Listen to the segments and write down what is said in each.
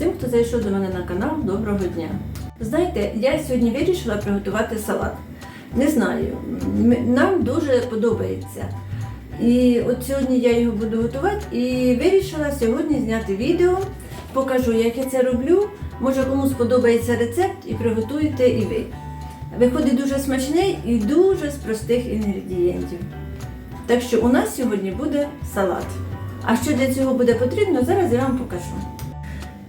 Всім, хто зайшов до мене на канал, доброго дня. Знаєте, я сьогодні вирішила приготувати салат. Не знаю, нам дуже подобається. І от сьогодні я його буду готувати і вирішила сьогодні зняти відео, покажу, як я це роблю. Може комусь сподобається рецепт і приготуєте і ви. Виходить дуже смачний і дуже з простих інгредієнтів. Так що у нас сьогодні буде салат. А що для цього буде потрібно, зараз я вам покажу.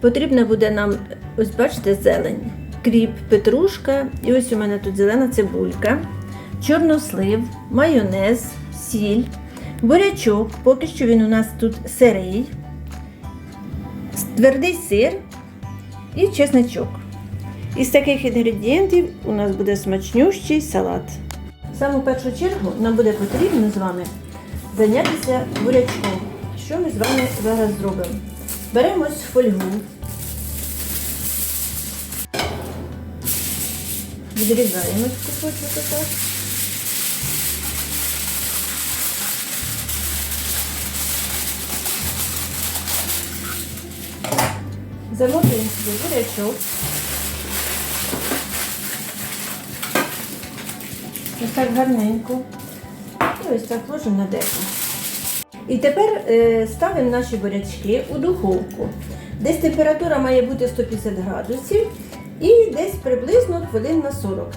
Потрібна буде нам, ось бачите, зелень, кріп, петрушка, і ось у мене тут зелена цибулька, чорнослив, майонез, сіль, бурячок, поки що він у нас тут сирий, твердий сир і чесничок. Із таких інгредієнтів у нас буде смачнющий салат. В саму першу чергу нам буде потрібно з вами зайнятися бурячком. Що ми з вами зараз зробимо? Беремо ось фольгу, відрізаємо кусочок отак. Замотуємо сюди бурячок. Ось так гарненько. І ось так ложимо на деко. І тепер е, ставимо наші бурячки у духовку. Десь температура має бути 150 градусів і десь приблизно хвилин на 40.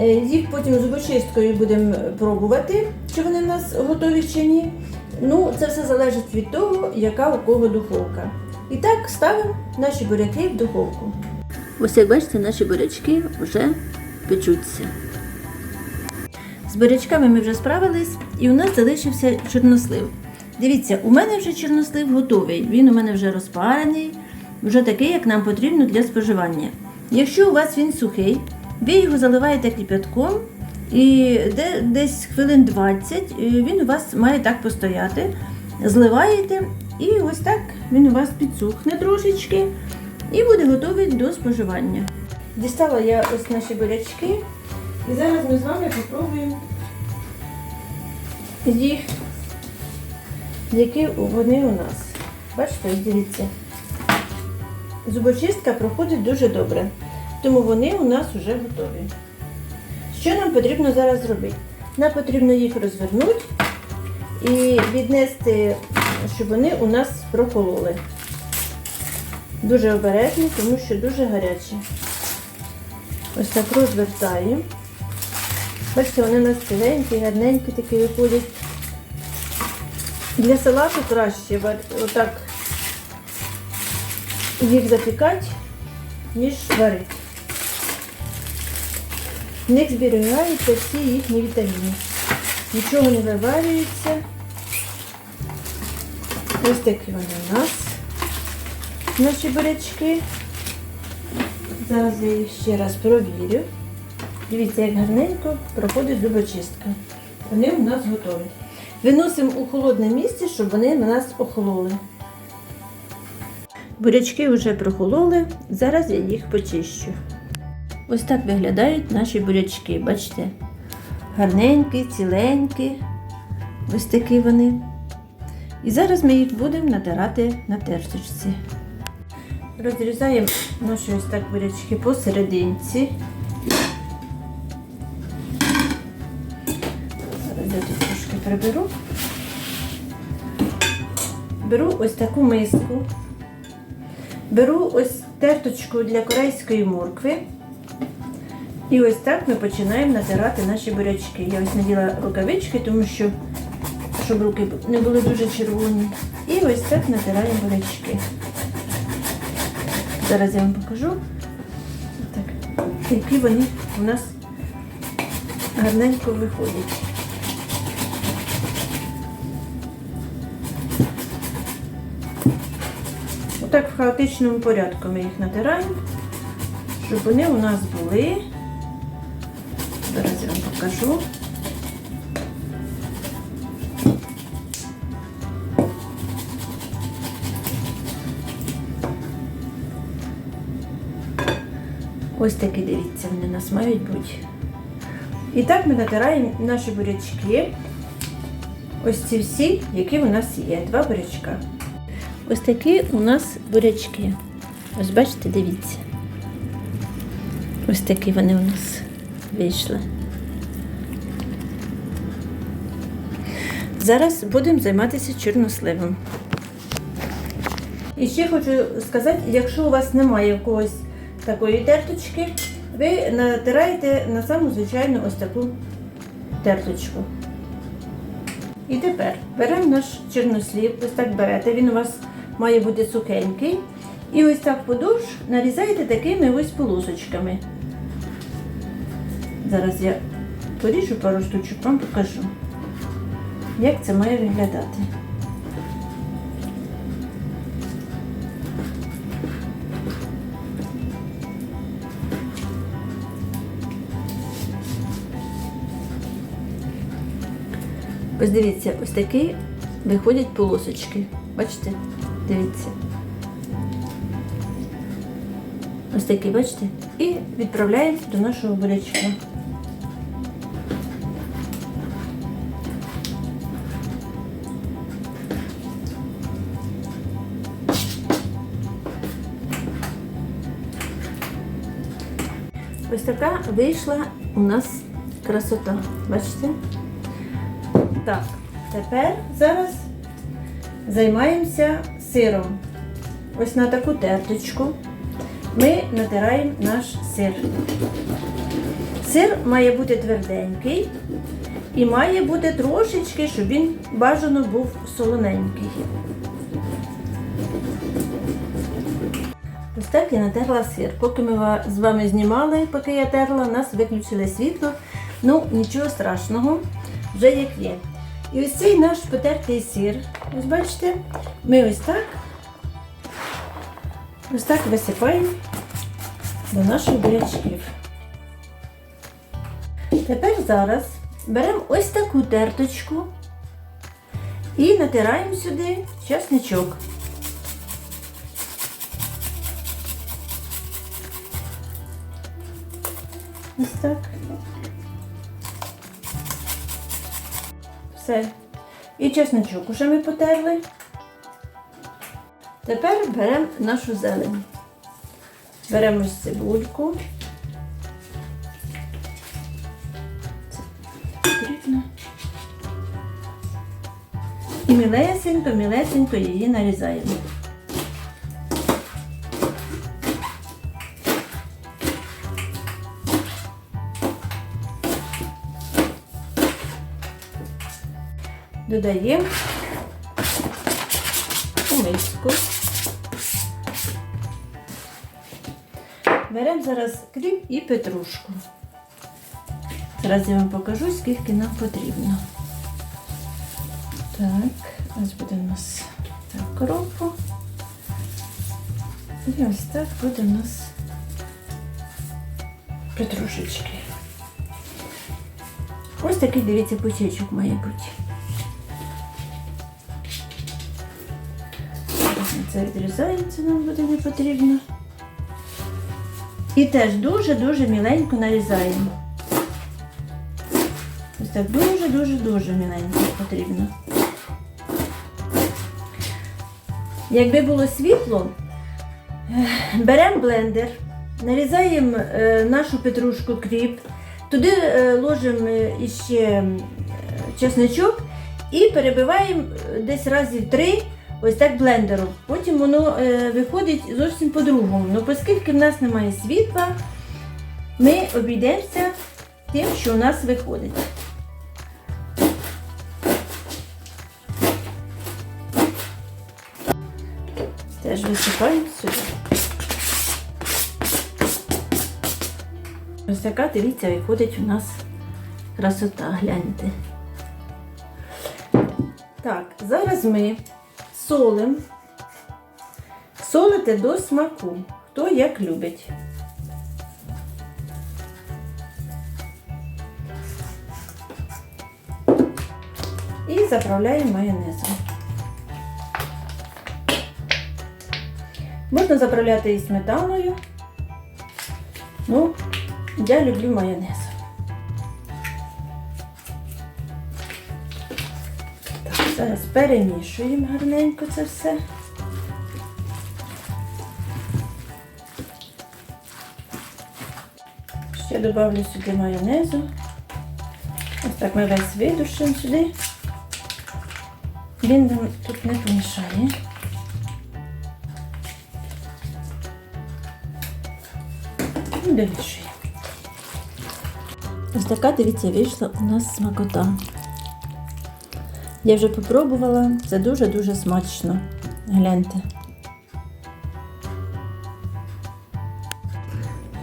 Е, їх потім зубочисткою будемо пробувати, чи вони в нас готові чи ні. Ну, це все залежить від того, яка у кого духовка. І так ставимо наші буряки в духовку. Ось як бачите, наші бурячки вже печуться. З бурячками ми вже справились, і у нас залишився чорнослив. Дивіться, у мене вже чорнослив готовий. Він у мене вже розпарений, вже такий, як нам потрібно для споживання. Якщо у вас він сухий, ви його заливаєте кипятком, і де, десь хвилин 20 він у вас має так постояти. Зливаєте, і ось так він у вас підсухне трошечки і буде готовий до споживання. Дістала я ось наші бурячки, і зараз ми з вами попробуємо їх які вони у нас. Бачите, дивіться. Зубочистка проходить дуже добре, тому вони у нас вже готові. Що нам потрібно зараз зробити? Нам потрібно їх розвернути і віднести, щоб вони у нас прохололи. Дуже обережно, тому що дуже гарячі. Ось так розвертаємо. Бачите, вони у нас ціленькі, гарненькі такі виходять. Для салату краще отак їх запікати, ніж варити. В них зберігаються всі їхні вітаміни. Нічого не виварюється. Ось такі вони у нас. Наші бурячки. Зараз я їх ще раз провірю. Дивіться, як гарненько проходить зубочистка. Вони у нас готові. Виносимо у холодне місце, щоб вони на нас охололи. Бурячки вже прохололи, зараз я їх почищу. Ось так виглядають наші бурячки, бачите? Гарненькі, ціленькі. Ось такі вони. І зараз ми їх будемо натирати на терсочці. Розрізаємо наші ось так бурячки посерединці. Зараз я тут приберу. Беру ось таку миску. Беру ось терточку для корейської моркви. І ось так ми починаємо натирати наші бурячки. Я ось наділа рукавички, тому що щоб руки не були дуже червоні. І ось так натираємо бурячки. Зараз я вам покажу, так, які вони у нас гарненько виходять. Отак в хаотичному порядку ми їх натираємо, щоб вони у нас були. Зараз я вам покажу. Ось такі, дивіться, вони у нас мають бути. І так ми натираємо наші бурячки. Ось ці всі, які у нас є. Два бурячка. Ось такі у нас бурячки. Ось бачите, дивіться. Ось такі вони у нас вийшли. Зараз будемо займатися чорносливом. І ще хочу сказати, якщо у вас немає якогось такої терточки, ви натираєте на саму звичайну ось таку терточку. І тепер беремо наш чорнослів, ось так берете, він у вас має бути сухенький. І ось так подовж нарізаєте такими ось полосочками. Зараз я поріжу пару штучок, вам покажу, як це має виглядати. Ось дивіться, ось такі виходять полосочки. Бачите? Дивіться. Ось такі, бачите? І відправляємо до нашого бурячка. Ось така вийшла у нас красота. Бачите? Так, тепер зараз займаємося сиром. Ось на таку терточку ми натираємо наш сир. Сир має бути тверденький і має бути трошечки, щоб він бажано був солоненький. Ось так я натерла сир. Поки ми з вами знімали, поки я терла, нас виключили світло. Ну, нічого страшного, вже як є. І ось цей наш потертий сир, ось бачите, ми ось так, ось так висипаємо до наших бурячків. Тепер зараз беремо ось таку терточку і натираємо сюди часничок. Ось так. Все. І чесночок уже ми потерли. Тепер беремо нашу зелень. Беремо цибульку. І мілесенько, мілесенько її нарізаємо. Додаємо у миску. Беремо зараз кріп і петрушку. Зараз я вам покажу, скільки нам потрібно. Так, ось буде у нас так, коробку. І ось так буде у нас петрушечки. Ось такий, дивіться, пучечок має бути. Це відрізаємо, це нам буде не потрібно. І теж дуже-дуже міленько нарізаємо. Ось так дуже-дуже-дуже міленько потрібно. Якби було світло, беремо блендер, нарізаємо е, нашу петрушку кріп, туди е, ложимо е, іще е, чесничок і перебиваємо десь разів три ось так блендером. Потім воно е, виходить зовсім по-другому. Ну, оскільки в нас немає світла, ми обійдемося тим, що у нас виходить. Теж висипаємо сюди. Ось така, дивіться, виходить у нас красота, гляньте. Так, зараз ми солимо. Солите до смаку, хто як любить. І заправляємо майонезом. Можна заправляти і сметаною. Ну, я люблю майонез. Зараз перемішуємо гарненько це все. Ще додавлю сюди майонезу. Ось так ми весь видушимо сюди. Він нам тут не помішає. І довішуємо. Ось така, дивіться, вийшла у нас смакота. Я вже попробувала, це дуже-дуже смачно. Гляньте.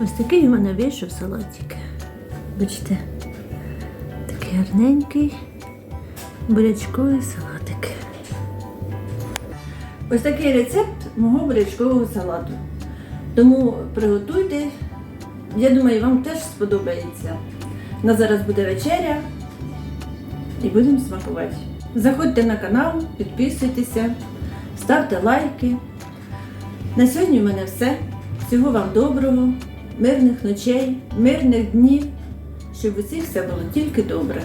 Ось такий у мене вийшов салатик. Бачите, такий гарненький бурячковий салатик. Ось такий рецепт мого бурячкового салату. Тому приготуйте. Я думаю, вам теж сподобається. У нас зараз буде вечеря і будемо смакувати. Заходьте на канал, підписуйтеся, ставте лайки. На сьогодні в мене все. Всього вам доброго, мирних ночей, мирних днів, щоб усіх все було тільки добре.